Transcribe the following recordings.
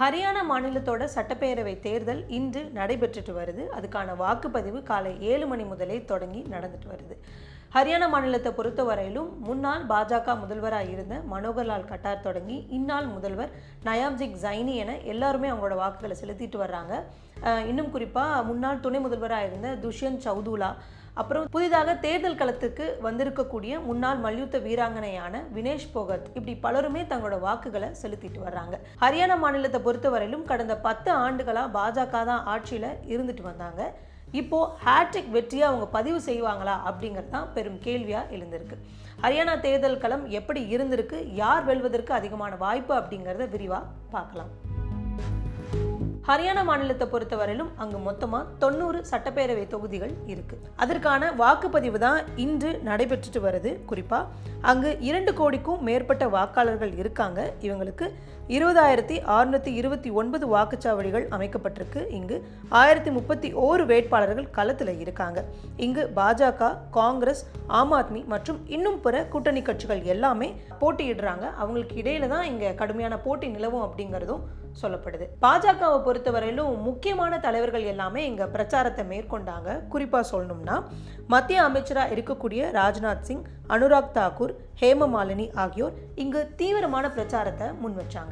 ஹரியானா மாநிலத்தோட சட்டப்பேரவை தேர்தல் இன்று நடைபெற்றுட்டு வருது. அதுக்கான வாக்குப்பதிவு காலை ஏழு மணி முதலே தொடங்கி நடந்துட்டு வருது. ஹரியானா மாநிலத்தை பொறுத்தவரையிலும் முன்னாள் பாஜக முதல்வராக இருந்த மனோகர்லால் கட்டார் தொடங்கி இந்நாள் முதல்வர் நயாப்ஜிக் ஜைனி என எல்லாருமே அவங்களோட வாக்குகளை செலுத்திட்டு வர்றாங்க. இன்னும் குறிப்பாக முன்னாள் துணை முதல்வராக இருந்த துஷ்யந்த் சௌதுலா அப்புறம் புதிதாக தேர்தல் களத்துக்கு வந்திருக்கக்கூடிய முன்னாள் மல்யுத்த வீராங்கனையான வினேஷ் போகத் இப்படி பலருமே தங்களோட வாக்குகளை செலுத்திட்டு வர்றாங்க. ஹரியானா மாநிலத்தை பொறுத்தவரையிலும் கடந்த பத்து ஆண்டுகளா பாஜக தான் ஆட்சியில இருந்துட்டு வந்தாங்க. இப்போ ஹேட்ரிக் வெற்றியை அவங்க பதிவு செய்வாங்களா அப்படிங்கிறது தான் பெரும் கேள்வியா எழுந்திருக்கு. ஹரியானா தேர்தல் களம் எப்படி இருந்திருக்கு யார் வெல்வதற்கு அதிகமான வாய்ப்பு அப்படிங்கிறத விரிவா பார்க்கலாம். ஹரியானா மாநிலத்தை பொறுத்தவரையிலும் அங்கு மொத்தமாக தொண்ணூறு சட்டப்பேரவை தொகுதிகள் இருக்கு. அதற்கான வாக்குப்பதிவு தான் இன்று நடைபெற்றுட்டு வருது. குறிப்பாக அங்கு இரண்டு கோடிக்கும் மேற்பட்ட வாக்காளர்கள் இருக்காங்க. இவங்களுக்கு இருபதாயிரத்தி அறுநூற்றி இருபத்தி ஒன்பது வாக்குச்சாவடிகள் அமைக்கப்பட்டிருக்கு. இங்கு ஆயிரத்தி முப்பத்தி ஓரு வேட்பாளர்கள் களத்தில் இருக்காங்க. இங்கு பாஜக காங்கிரஸ் ஆம் ஆத்மி மற்றும் இன்னும் பிற கூட்டணி கட்சிகள் எல்லாமே போட்டியிடுறாங்க. அவங்களுக்கு இடையில தான் இங்கே கடுமையான போட்டி நிலவும் அப்படிங்கிறதும் சொல்லப்படுது. பாஜகவை பொறுத்தவரையிலும் முக்கியமான தலைவர்கள் எல்லாமே இங்க பிரச்சாரத்தை மேற்கொண்டாங்க. குறிப்பா சொல்லணும்னா மத்திய அமைச்சராக இருக்கக்கூடிய ராஜ்நாத் சிங் அனுராக் தாக்கூர் ஹேமமாலினி ஆகியோர் இங்கு தீவிரமான பிரச்சாரத்தை முன் வச்சாங்க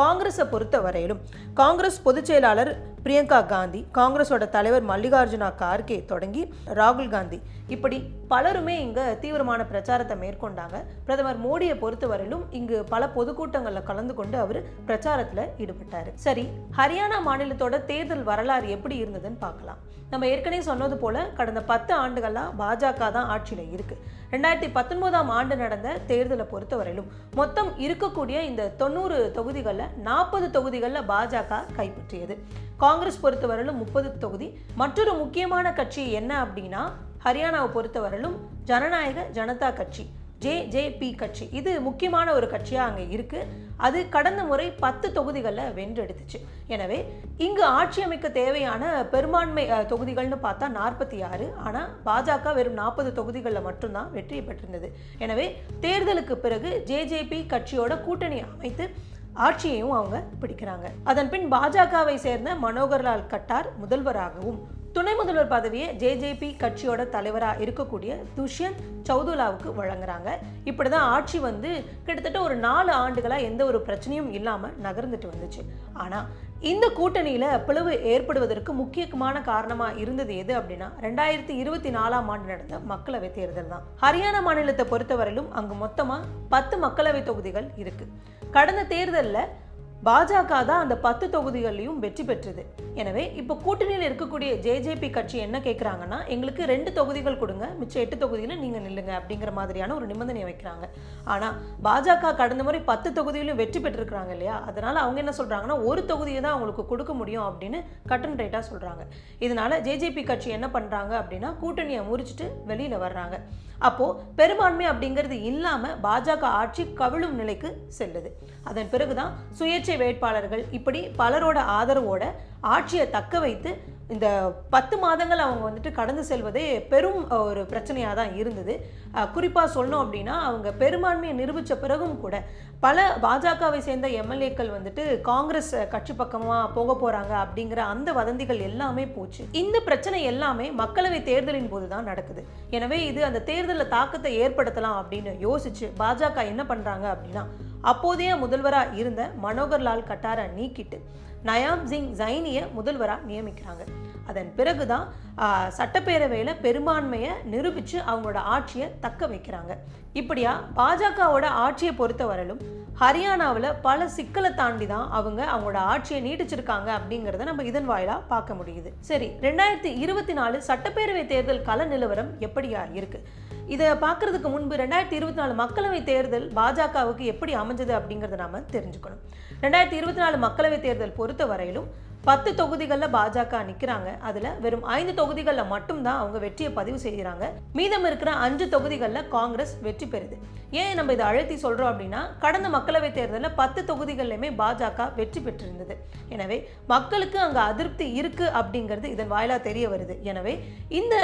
காங்கிரஸை பொறுத்த வரையிலும் காங்கிரஸ் பொதுச் செயலாளர் பிரியங்கா காந்தி காங்கிரஸோட தலைவர் மல்லிகார்ஜுனா கார்கே தொடங்கி ராகுல் காந்தி. இப்படி பலருமே இங்கே தீவிரமான பிரச்சாரத்தை மேற்கொண்டாங்க. பிரதமர் மோடியை பொறுத்தவரையிலும் இங்கு பல பொதுக்கூட்டங்களில் கலந்து கொண்டு அவர் பிரச்சாரத்தில் ஈடுபட்டார். சரி ஹரியானா மாநிலத்தோட தேர்தல் வரலாறு எப்படி இருந்ததுன்னு பார்க்கலாம். நம்ம ஏற்கனவே சொன்னது போல கடந்த பத்து ஆண்டுகளாக பாஜக தான் ஆட்சியில் இருக்கு. ரெண்டாயிரத்தி பத்தொன்பதாம் ஆண்டு நடந்த தேர்தலை பொறுத்தவரையிலும் மொத்தம் இருக்கக்கூடிய இந்த தொண்ணூறு தொகுதிகளில் நாற்பது தொகுதிகளில் பாஜக கைப்பற்றியது. காங்கிரஸ் பொறுத்தவரையிலும் முப்பது தொகுதி. மற்றொரு முக்கியமான கட்சி என்ன அப்படின்னா ஹரியானாவை பொறுத்தவரையிலும் ஜனநாயக ஜனதா கட்சி ஜேஜேபி கட்சி. இது முக்கியமான ஒரு கட்சியாக அங்கே இருக்கு. அது கடந்த முறை பத்து தொகுதிகளில் வென்றெடுத்துச்சு. எனவே இங்கு ஆட்சி அமைக்க தேவையான பெரும்பான்மை தொகுதிகள்னு பார்த்தா நாற்பத்தி ஆறு. ஆனால் பாஜக வெறும் நாற்பது தொகுதிகளில் மட்டும்தான் வெற்றி பெற்றிருந்தது. எனவே தேர்தலுக்கு பிறகு ஜேஜேபி கட்சியோட கூட்டணி அமைத்து ஆட்சியையும் அவங்க பிடிக்கிறாங்க. அதன் பின் பாஜகவை சேர்ந்த மனோகர்லால் கட்டார் முதல்வராகவும் துணை முதல்வர் பதவியை ஜேஜேபி கட்சியோட தலைவராக இருக்கக்கூடிய துஷ்யந்த் சௌதுலாவுக்கு வழங்குறாங்க. இப்படி தான் ஆட்சி வந்து கிட்டத்தட்ட ஒரு நாலு ஆண்டுகளாக எந்த ஒரு பிரச்சனையும் இல்லாமல் நகர்ந்துட்டு வந்துச்சு. ஆனால் இந்த கூட்டணியில் பிளவு ஏற்படுவதற்கு முக்கியமான காரணமாக இருந்தது எது அப்படின்னா ரெண்டாயிரத்தி இருபத்தி நாலாம் ஆண்டு நடந்த மக்களவை தேர்தல் தான். ஹரியானா மாநிலத்தை பொறுத்தவரையிலும் அங்கு மொத்தமாக பத்து மக்களவை தொகுதிகள் இருக்கு. கடந்த தேர்தலில் பாஜக தான் அந்த பத்து தொகுதிகள்லையும் வெற்றி பெற்றது. எனவே இப்போ கூட்டணியில் இருக்கக்கூடிய ஜேஜேபி கட்சி என்ன கேட்குறாங்கன்னா எங்களுக்கு ரெண்டு தொகுதிகள் கொடுங்க மிச்சம் எட்டு தொகுதியில் நீங்கள் நில்லுங்க அப்படிங்கிற மாதிரியான ஒரு நிபந்தனையை வைக்கிறாங்க. ஆனால் பாஜக கடந்த முறை பத்து தொகுதியிலும் வெற்றி பெற்றிருக்கிறாங்க இல்லையா? அதனால் அவங்க என்ன சொல்கிறாங்கன்னா ஒரு தொகுதியை தான் அவங்களுக்கு கொடுக்க முடியும் அப்படின்னு கட்டன் ரேட்டாக சொல்கிறாங்க இதனால் ஜேஜேபி கட்சி என்ன பண்ணுறாங்க அப்படின்னா கூட்டணியை முறிச்சிட்டு வெளியில் வர்றாங்க. அப்போது பெரும்பான்மை அப்படிங்கிறது இல்லாமல் பாஜக ஆட்சி கவிழும் நிலைக்கு செல்லுது. அதன் பிறகுதான் சுயேட்சை வேட்பாளர்கள் இப்படி பலரோட ஆதரவோட ஆட்சியை தக்க வைத்து இந்த பத்து மாதங்கள் அவங்க வந்துட்டு கடந்து செல்வதே பெரும் ஒரு பிரச்சனையாக தான் இருந்தது. குறிப்பாக சொல்லணும் அப்படின்னா அவங்க பெரும்பான்மையை நிரூபித்த பிறகும் கூட பல பாஜகவை சேர்ந்த எம்எல்ஏக்கள் வந்துட்டு காங்கிரஸ் கட்சி பக்கமாக போக போகிறாங்க அப்படிங்கிற அந்த வதந்திகள் எல்லாமே போச்சு. இந்த பிரச்சனை எல்லாமே மக்களவை தேர்தலின் போது தான் நடக்குது. எனவே இது அந்த தேர்தலில் தாக்கத்தை ஏற்படுத்தலாம் அப்படின்னு யோசிச்சு பாஜக என்ன பண்ணுறாங்க அப்படின்னா அப்போதைய முதல்வராக இருந்த மனோகர்லால் கட்டாரை நீக்கிட்டு நயாம் சிங் ஜைனியை முதல்வராக நியமிக்கிறாங்க. அதன் பிறகுதான் தான் சட்டப்பேரவையில் பெரும்பான்மையை நிரூபித்து அவங்களோட ஆட்சியை தக்க வைக்கிறாங்க. இப்படியா பாஜகவோட ஆட்சியை பொறுத்தவரையிலும் ஹரியானாவில் பல சிக்கலை தாண்டி தான் அவங்க அவங்களோட ஆட்சியை நீட்டிச்சிருக்காங்க அப்படிங்கிறத நம்ம இதன் வாயிலாக பார்க்க முடியுது. சரி ரெண்டாயிரத்தி இருபத்தி நாலு சட்டப்பேரவை தேர்தல் கள நிலவரம் எப்படியா இருக்குது இதை பார்க்கறதுக்கு முன்பு ரெண்டாயிரத்தி இருபத்தி நாலு மக்களவை தேர்தல் பாஜகவுக்கு எப்படி அமைஞ்சது அப்படிங்கிறத நாம தெரிஞ்சுக்கணும். ரெண்டாயிரத்தி இருபத்தி நாலு மக்களவை தேர்தல் பொறுத்த வரையிலும் பத்து தொகுதிகளில் பாஜக நிற்கிறாங்க அதில் வெறும் ஐந்து தொகுதிகளில் மட்டும்தான் அவங்க வெற்றியை பதிவு செய்கிறாங்க. மீதம் இருக்கிற அஞ்சு தொகுதிகளில் காங்கிரஸ் வெற்றி பெறுது. ஏன் நம்ம இதை அழுத்தி சொல்கிறோம் அப்படின்னா கடந்த மக்களவை தேர்தலில் பத்து தொகுதிகளிலுமே பாஜக வெற்றி பெற்றிருந்தது. எனவே மக்களுக்கு அங்கே அதிருப்தி இருக்குது அப்படிங்கிறது இதன் வாயிலாக தெரிய வருது. எனவே இந்த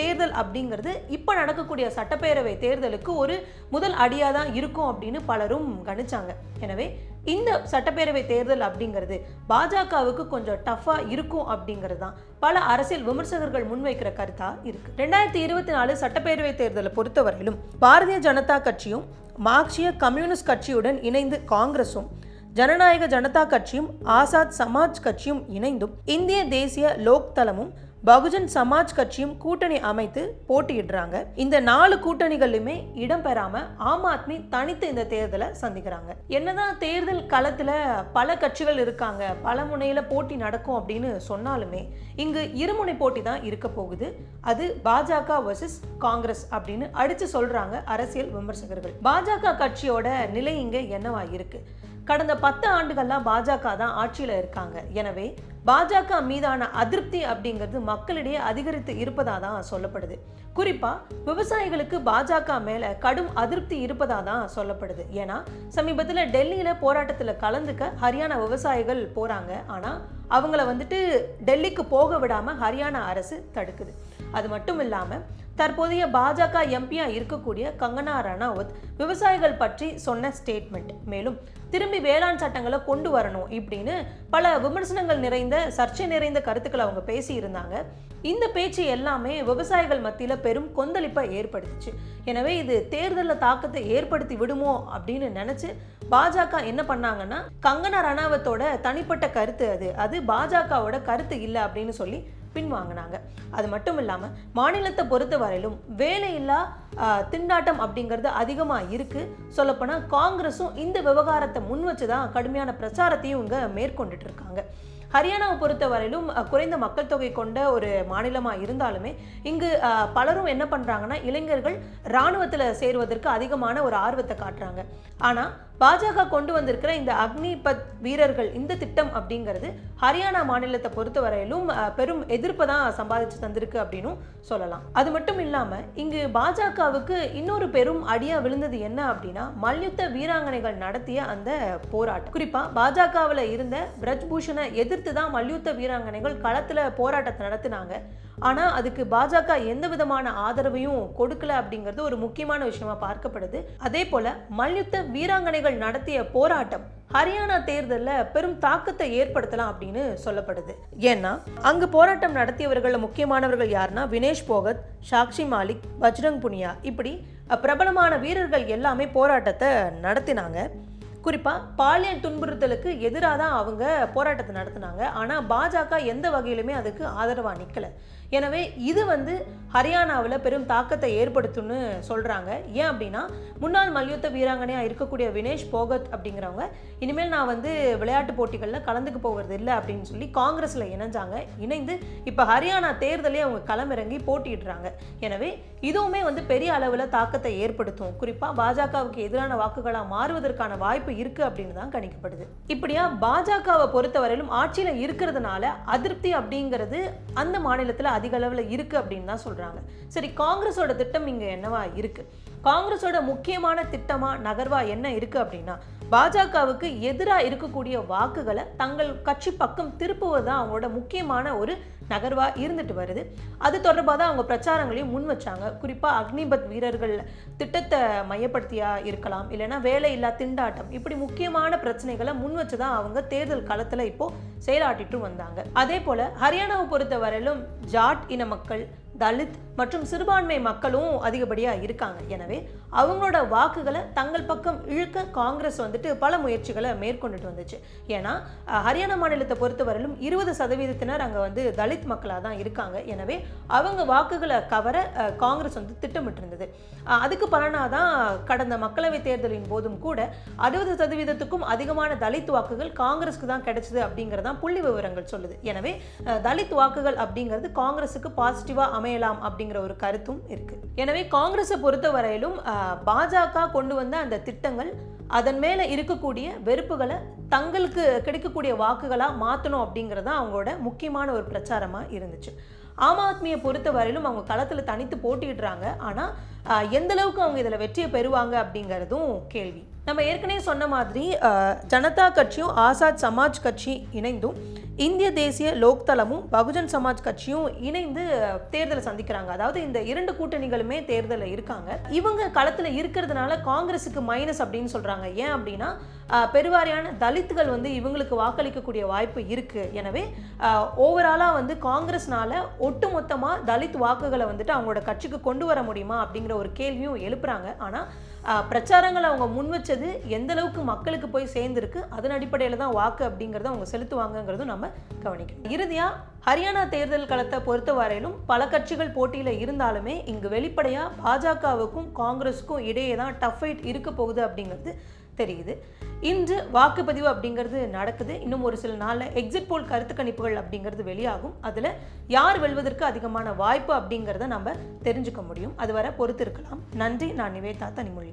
தேர்தல் அப்படிங்கிறது இப்போ நடக்கக்கூடிய சட்டப்பேரவை தேர்தலுக்கு ஒரு முதல் அடியாக தான் இருக்கும் அப்படின்னு பலரும் கணிச்சாங்க. எனவே இந்த சட்டப்பேரவை தேர்தல் அப்படிங்கிறது பாஜகவுக்கு கொஞ்சம் டஃப்பாக இருக்கும் அப்படிங்கிறது தான் பல அரசியல் விமர்சகர்கள் முன்வைக்கிற கருத்தா இருக்கு. ரெண்டாயிரத்தி இருபத்தி நாலு சட்டப்பேரவை தேர்தலை பொறுத்தவரையிலும் பாரதிய ஜனதா கட்சியும் மார்க்சிய கம்யூனிஸ்ட் கட்சியுடன் இணைந்து காங்கிரஸும் ஜனநாயக ஜனதா கட்சியும் ஆசாத் சமாஜ் கட்சியும் இணைந்தும் இந்திய தேசிய லோக் தளமும் பகுஜன் சமாஜ் கட்சியும் கூட்டணி அமைத்து போட்டியிடுறாங்க. இந்த நாலு கூட்டணிகளிலுமே இடம்பெறாம ஆம் ஆத்மி தனித்து இந்த தேர்தலை சந்திக்கிறாங்க. என்னதான் தேர்தல் களத்துல பல கட்சிகள் இருக்காங்க பல முனையில போட்டி நடக்கும் அப்படின்னு சொன்னாலுமே இங்கு இருமுனை போட்டி தான் இருக்க போகுது. அது பாஜக வர்சஸ் காங்கிரஸ் அப்படின்னு அடிச்சு சொல்றாங்க அரசியல் விமர்சகர்கள். பாஜக கட்சியோட நிலை இங்க என்னவா இருக்கு? கடந்த பத்து ஆண்டுகள்லாம் பாஜக தான் ஆட்சியில் இருக்காங்க. எனவே பாஜக மீதான அதிருப்தி அப்படிங்கிறது மக்களிடையே அதிகரித்து இருப்பதாக தான் சொல்லப்படுது. குறிப்பாக விவசாயிகளுக்கு பாஜக மேலே கடும் அதிருப்தி இருப்பதாக தான் சொல்லப்படுது. ஏன்னா சமீபத்தில் டெல்லியில் போராட்டத்தில் கலந்துக்க ஹரியானா விவசாயிகள் போகிறாங்க ஆனால் அவங்கள வந்துட்டு டெல்லிக்கு போக விடாமல் ஹரியானா அரசு தடுக்குது. அது மட்டும் இல்லாமல் தற்போதைய பாஜக எம்பியா இருக்கக்கூடிய கங்கனா ரணாவத் விவசாயிகள் பற்றி சொன்ன ஸ்டேட்மெண்ட் மேலும் திரும்பி வேளாண் சட்டங்களை கொண்டு வரணும் இப்படின்னு பல விமர்சனங்கள் நிறைந்த சர்ச்சை நிறைந்த கருத்துக்களை அவங்க பேசி இருந்தாங்க இந்த பேச்சு எல்லாமே விவசாயிகள் மத்தியில் பெரும் கொந்தளிப்பை ஏற்படுத்துச்சு. எனவே இது தேர்தலில் தாக்கத்தை ஏற்படுத்தி விடுமோ அப்படின்னு நினச்சி பாஜக என்ன பண்ணாங்கன்னா கங்கனா ரணாவத்தோட தனிப்பட்ட கருத்து அது. அது பாஜகவோட கருத்து இல்லை அப்படின்னு சொல்லி பின்வாங்கினாங்க. அது மட்டும் இல்லாமல் மாநிலத்தை பொறுத்த வரையிலும் வேலையில்லா திண்டாட்டம் அப்படிங்கிறது அதிகமாக இருக்குது சொல்லப்போனால் காங்கிரஸும் இந்த விவகாரத்தை முன் வச்சு தான் கடுமையான பிரச்சாரத்தையும் இங்கே மேற்கொண்டுட்டு இருக்காங்க ஹரியானாவை பொறுத்த வரையிலும் குறைந்த மக்கள் தொகை கொண்ட ஒரு மாநிலமாக இருந்தாலுமே இங்கு பலரும் என்ன பண்ணுறாங்கன்னா இளைஞர்கள் இராணுவத்தில் சேருவதற்கு அதிகமான ஒரு ஆர்வத்தை காட்டுறாங்க. ஆனால் பாஜக கொண்டு வந்திருக்கிற இந்த அக்னிபத் வீரர்கள் இந்த திட்டம் அப்படிங்கிறது ஹரியானா மாநிலத்தை பொறுத்தவரையிலும் பெரும் எதிர்ப்பை தான் சம்பாதிச்சு தந்திருக்கு அப்படின்னும் சொல்லலாம். அது மட்டும் இல்லாமல் இங்கு பாஜகவுக்கு இன்னொரு பெரும் அடியா விழுந்தது என்ன அப்படின்னா மல்யுத்த வீராங்கனைகள் நடத்திய அந்த போராட்டம். குறிப்பாக பாஜகவில் இருந்த பிரஜ்பூஷனை எதிர்த்து தான் மல்யுத்த வீராங்கனைகள் களத்தில் போராட்டத்தை நடத்தினாங்க. ஆனால் அதுக்கு பாஜக எந்த விதமான ஆதரவையும் கொடுக்கல அப்படிங்கிறது ஒரு முக்கியமான விஷயமா பார்க்கப்படுது. அதே போல மல்யுத்த வீராங்கனை வீராங்கனைகள் நடத்திய போராட்டம் ஹரியானா தேர்தலில் பெரும் தாக்கத்தை ஏற்படுத்தலாம் அப்படின்னு சொல்லப்படுது. ஏன்னா அங்கு போராட்டம் நடத்தியவர்கள் முக்கியமானவர்கள் யாருன்னா வினேஷ் போகத் சாக்ஷி மாலிக் பஜ்ரங் புனியா. இப்படி பிரபலமான வீரர்கள் எல்லாமே போராட்டத்தை நடத்தினாங்க. குறிப்பாக பாலியல் துன்புறுத்தலுக்கு எதிராக தான் அவங்க போராட்டத்தை நடத்தினாங்க. ஆனால் பாஜக எந்த வகையிலுமே அதுக்கு ஆதரவாக நிற்கலை எனவே இது வந்து ஹரியானாவில் பெரும் தாக்கத்தை ஏற்படுத்தும்னு சொல்கிறாங்க ஏன் அப்படின்னா முன்னாள் மல்யுத்த வீராங்கனையாக இருக்கக்கூடிய வினேஷ் போகத் அப்படிங்கிறவங்க இனிமேல் நான் வந்து விளையாட்டு போட்டிகளில் கலந்துக்க போகிறது இல்லை அப்படின்னு சொல்லி காங்கிரஸில் இணைஞ்சாங்க. இணைந்து இப்போ ஹரியானா தேர்தலே அவங்க களமிறங்கி போட்டியிடுறாங்க. எனவே இதுவுமே வந்து பெரிய அளவில் தாக்கத்தை ஏற்படுத்தும். குறிப்பாக பாஜகவுக்கு எதிரான வாக்குகளாக மாறுவதற்கான வாய்ப்பு இருக்குது அப்படின்னு தான் கணிக்கப்படுது. இப்படியா பாஜகவை பொறுத்தவரையிலும் ஆட்சியில் இருக்கிறதுனால அதிருப்தி அப்படிங்கிறது அந்த மாநிலத்தில் அதிக அளவில் இருக்குது அப்படின்னு தான் சொல்கிறாங்க சரி காங்கிரஸோட திட்டம் இங்கே என்னவா இருக்குது காங்கிரஸோட முக்கியமான திட்டமா நகர்வா என்ன இருக்கு அப்படின்னா பாஜகவுக்கு எதிராக இருக்கக்கூடிய வாக்குகளை தங்கள் கட்சி பக்கம் திருப்புவது தான் அவங்களோட முக்கியமான ஒரு நகர்வா இருந்துட்டு வருது. அது தொடர்பாக தான் அவங்க பிரச்சாரங்களையும் முன் வச்சாங்க. குறிப்பாக அக்னிபத் வீரர்கள் திட்டத்தை மையப்படுத்தியா இருக்கலாம் இல்லைன்னா வேலையில்லா திண்டாட்டம் இப்படி முக்கியமான பிரச்சனைகளை முன் வச்சு தான் அவங்க தேர்தல் களத்தில் இப்போ செயலாட்டிட்டு வந்தாங்க. அதே போல ஹரியானாவை பொறுத்தவரையிலும் ஜாட் இன மக்கள் தலித் மற்றும் சிறுபான்மை மக்களும் அதிகப்படியாக இருக்காங்க. எனவே அவங்களோட வாக்குகளை தங்கள் பக்கம் இழுக்க காங்கிரஸ் வந்துட்டு பல முயற்சிகளை மேற்கொண்டுட்டு வந்துச்சு. ஏன்னா ஹரியானா மாநிலத்தை பொறுத்தவரையிலும் இருபது சதவீதத்தினர் அங்கே வந்து தலித் மக்களாக தான் இருக்காங்க. எனவே அவங்க வாக்குகளை கவர காங்கிரஸ் வந்து திட்டமிட்டிருந்தது. அதுக்கு பலனாக தான் கடந்த மக்களவை தேர்தலின் போதும் கூட அறுபது சதவீதத்துக்கும் அதிகமான தலித் வாக்குகள் காங்கிரஸ்க்கு தான் கிடைச்சது அப்படிங்கிறதான் புள்ளி விவரங்கள் சொல்லுது. எனவே தலித் வாக்குகள் அப்படிங்கிறது காங்கிரஸுக்கு பாசிட்டிவாக அமையலாம் அப்படிங்கிற ஒரு கருத்தும் இருக்கு. எனவே காங்கிரஸை பொறுத்தவரையிலும் பாஜக கொண்டு வந்த அந்த திட்டங்கள் அதன் மேலே இருக்கக்கூடிய வெறுப்புகளை தங்களுக்கு கிடைக்கக்கூடிய வாக்குகளாக மாற்றணும் அப்படிங்கிறது தான் அவங்களோட முக்கியமான ஒரு பிரச்சாரமாக இருந்துச்சு. ஆம் ஆத்மியை பொறுத்தவரையிலும் அவங்க களத்தில் தனித்து போட்டிடுறாங்க ஆனால் எந்த அளவுக்கு அவங்க இதில் வெற்றியை பெறுவாங்க அப்படிங்கிறதும் கேள்வி. நம்ம ஏற்கனவே சொன்ன மாதிரி ஜனதா கட்சியும் ஆசாத் சமாஜ் கட்சி இணைந்தும் இந்திய தேசிய லோக்தளமும் பகுஜன் சமாஜ் கட்சியும் இணைந்து தேர்தலை சந்திக்கிறாங்க. அதாவது இந்த இரண்டு கூட்டணிகளுமே தேர்தலில் இருக்காங்க. இவங்க களத்தில் இருக்கிறதுனால காங்கிரஸுக்கு மைனஸ் அப்படின்னு சொல்கிறாங்க ஏன் அப்படின்னா பெருவாரியான தலித்துகள் வந்து இவங்களுக்கு வாக்களிக்கக்கூடிய வாய்ப்பு இருக்குது எனவே ஓவராலாக வந்து காங்கிரஸ்னால ஒட்டுமொத்தமாக தலித் வாக்குகளை வந்துட்டு அவங்களோட கட்சிக்கு கொண்டு வர முடியுமா அப்படிங்கிற ஒரு கேள்வியும் எழுப்புறாங்க. ஆனால் பிரச்சாரங்களை அவங்க முன் வச்சது எந்த அளவுக்கு மக்களுக்கு போய் சேர்ந்துருக்கு அதன் அடிப்படையில் தான் வாக்கு அப்படிங்கிறத அவங்க செலுத்துவாங்கங்கிறதும் நம்ம கவனிக்கணும். இறுதியாக ஹரியானா தேர்தல் களத்தை பொறுத்த வரையிலும் பல கட்சிகள் போட்டியில் இருந்தாலுமே இங்கு வெளிப்படையாக பாஜகவுக்கும் காங்கிரஸுக்கும் இடையே தான் டஃப் ஃபைட் இருக்க போகுது அப்படிங்கிறது தெரியுது. இன்று வாக்குப்பதிவு அப்படிங்கிறது நடக்குது. இன்னும் ஒரு சில நாளில் எக்ஸிட் போல் கருத்து கணிப்புகள் அப்படிங்கிறது வெளியாகும். அதில் யார் வெல்வதற்கு அதிகமான வாய்ப்பு அப்படிங்கிறத நம்ம தெரிஞ்சுக்க முடியும். அதுவரை பொறுத்து இருக்கலாம் நன்றி. நான் நிவேதா தனிமொழி.